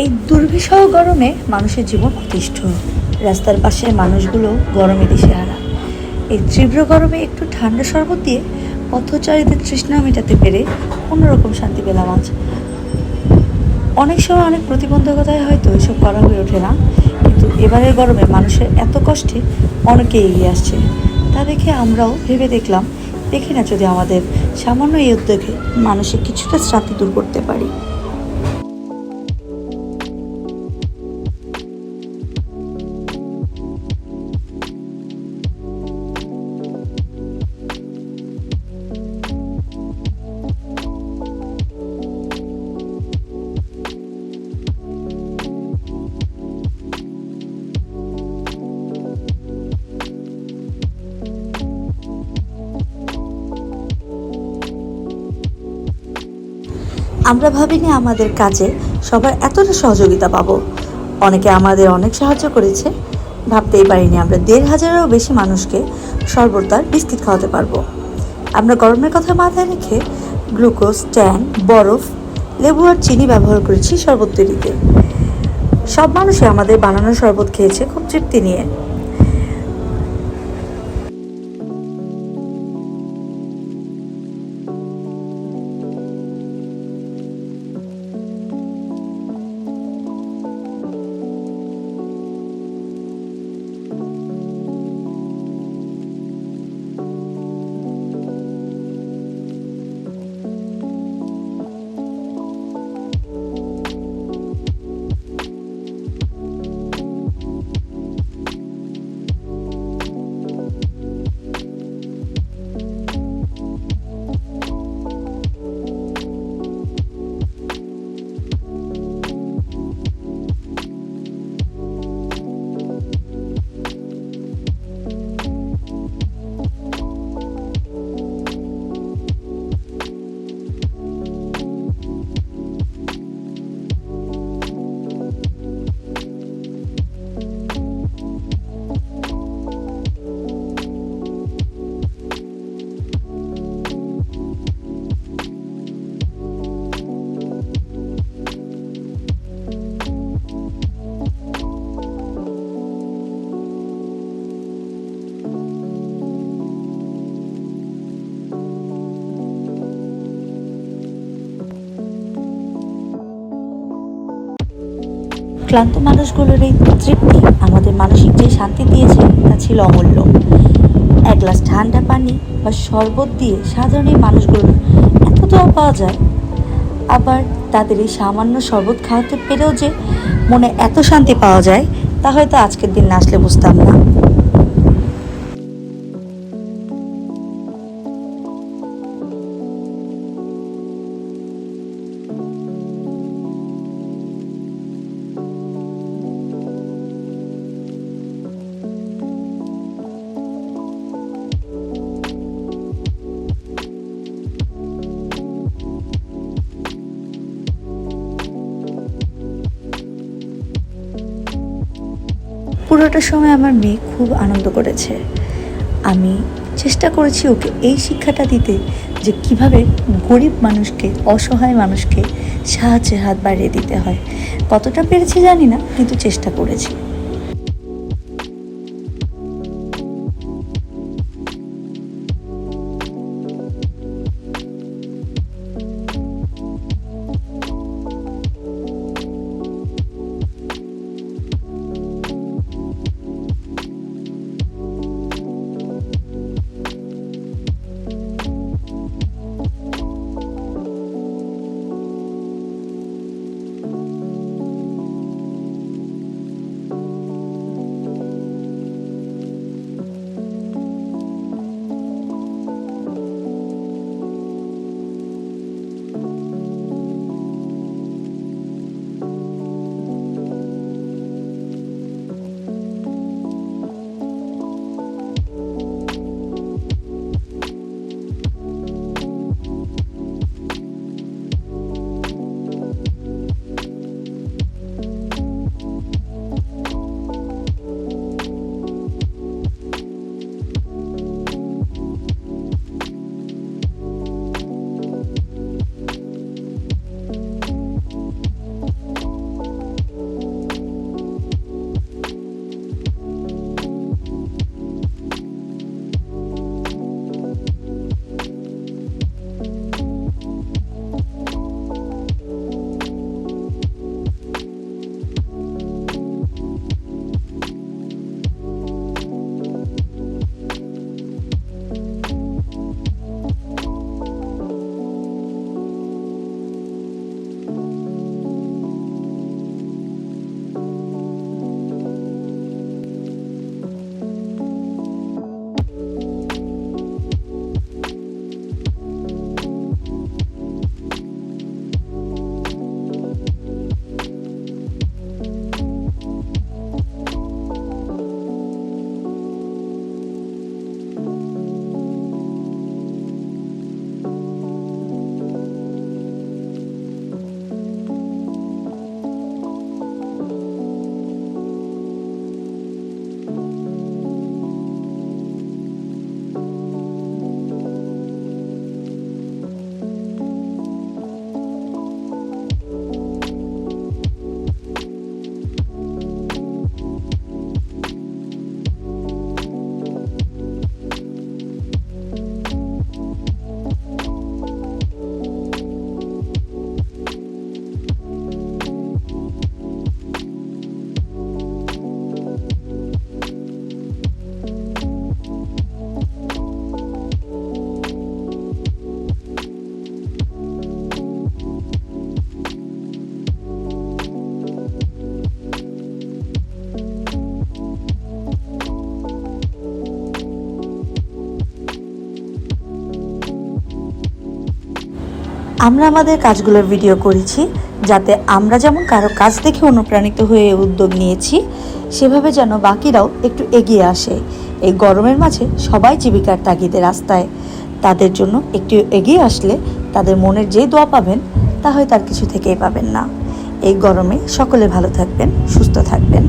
এই দুর্বিষহ গরমে মানুষের জীবন অতিষ্ঠ। রাস্তার পাশে মানুষগুলো গরমে দিশেহারা। এই তীব্র গরমে একটু ঠান্ডা শরবত দিয়ে পথচারীদের তৃষ্ণা মেটাতে পেরে কোনোরকম শান্তি পেলাম আজ। অনেক সময় অনেক প্রতিবন্ধকতায় হয়তো এসব করা হয়ে ওঠে না, কিন্তু এবারের গরমে মানুষের এত কষ্টে অনেকে এগিয়ে আসছে। তা দেখে আমরাও ভেবে দেখলাম, দেখি না যদি আমাদের সামান্য এই উদ্যোগে মানুষের কিছুটা শ্রান্তি দূর করতে পারি। আমরা ভাবিনি আমাদের কাজে সবার এতটা সহযোগিতা পাবো। অনেকে আমাদের অনেক সাহায্য করেছে। ভাবতেই পারিনি আমরা দেড় হাজারেরও বেশি মানুষকে সর্বতার বিস্কিট খাওয়াতে পারব। আমরা গরমের কথা মাথায় রেখে গ্লুকোজ ট্যান বরফ, লেবু আর চিনি ব্যবহার করেছি শরবত তৈরিতে। সব মানুষই আমাদের বানানো শরবত খেয়েছে খুব তৃপ্তি নিয়ে। ক্লান্ত মানুষগুলোর এই তৃপ্তি আমাদের মানসিক যে শান্তি দিয়েছে, তা ছিল অমূল্য। এক গ্লাস ঠান্ডা পানি বা শরবত দিয়ে সাধারণ এই মানুষগুলোর এত দোয়া পাওয়া যায়। আবার তাদের এই সামান্য শরবত খাওয়াতে পেরেও যে মনে এত শান্তি পাওয়া যায়, তা হয়তো আজকের দিন না আসলে বুঝতাম না। পুরোটা সময় আমার মেয়ে খুব আনন্দ করেছে। আমি চেষ্টা করেছি ওকে এই শিক্ষাটা দিতে যে কীভাবে গরিব মানুষকে, অসহায় মানুষকে সাহায্যের হাত বাড়িয়ে দিতে হয়। কতটা পেরেছি জানি না, কিন্তু চেষ্টা করেছি। আমরা আমাদের কাজগুলোর ভিডিও করেছি, যাতে আমরা যেমন কারও কাজ দেখে অনুপ্রাণিত হয়ে উদ্যোগ নিয়েছি, সেভাবে যেন বাকিরাও একটু এগিয়ে আসে। এই গরমের মাঝে সবাই জীবিকার তাগিদে রাস্তায়। তাদের জন্য একটু এগিয়ে আসলে তাদের মনের যে দোয়া পাবেন, তা হয় তার কিছু থেকেই পাবেন না। এই গরমে সকলে ভালো থাকবেন, সুস্থ থাকবেন।